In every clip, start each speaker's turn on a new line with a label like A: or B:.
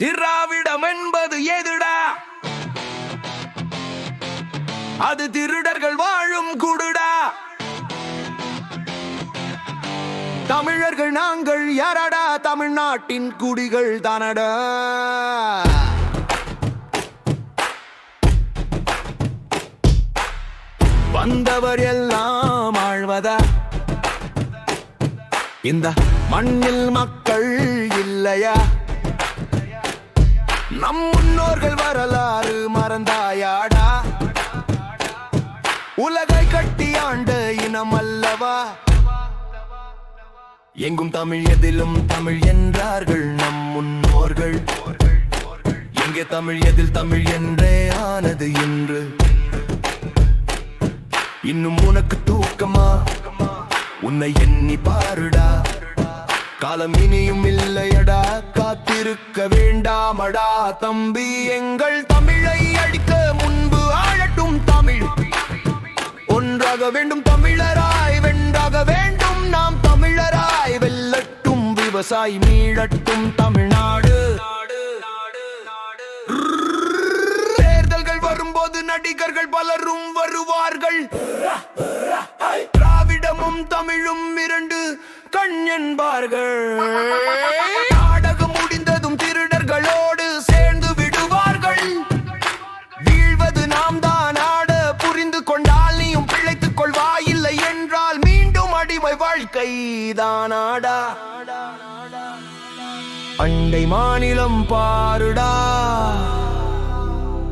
A: திராவிடம் என்பது எதுடா? அது திருடர்கள் வாழும் குடுடா? தமிழர்கள் நாங்கள் யாரடா? தமிழ்நாட்டின் குடிகள் தானடா? வந்தவர் எல்லாம் ஆழ்வதா? இந்த மண்ணில் மக்கள் இல்லையா? நம் முன்னோர்கள் வரலாறு மறந்தாயாடா? உலகை கட்டி ஆண்ட இனம் அல்லவா எங்கும் தமிழ் எதிலும் தமிழ் என்றார்கள் நம் முன்னோர்கள். எங்கே தமிழ் எதில் தமிழ் என்றே ஆனது என்று இன்னும் உனக்கு தூக்கமா? உன்னை எண்ணி பாருடா. காலம் இனியும் இல்லையடா. காத்திருக்க வேண்டாமடா தம்பி. எங்கள் தமிழை அடிக்க முன்பு ஆழட்டும் தமிழ். ஒன்றாக வேண்டும் தமிழராய் வென்றாக வேண்டும் நாம் தமிழராய். வெல்லட்டும் விவசாயி மீளட்டும் தமிழ்நாடு. தேர்தல்கள் வரும்போது நடிகர்கள் பலரும் வருவார்கள். திராவிடமும் தமிழும் இரண்டு கண் என்பார்கள். அடிமை வாழ்க்கை தானாடா. அண்டை மாநிலம் பாருடா.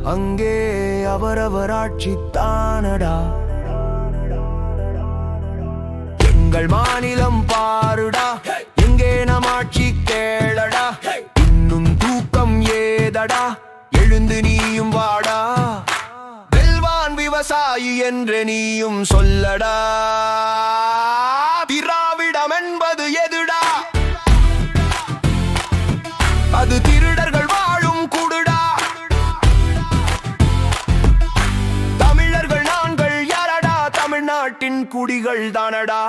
A: அங்கே அவரவர் ஆட்சி தானடா. எங்கள் மாநிலம் பாருடா. எங்கே நம் ஆட்சி கேளடா. இன்னும் தூக்கம் ஏதடா. எழுந்து நீயும் வாடா. வெல்வான் விவசாயி என்று நீயும் சொல்லடா. நாட்டின் குடிகள் தானடா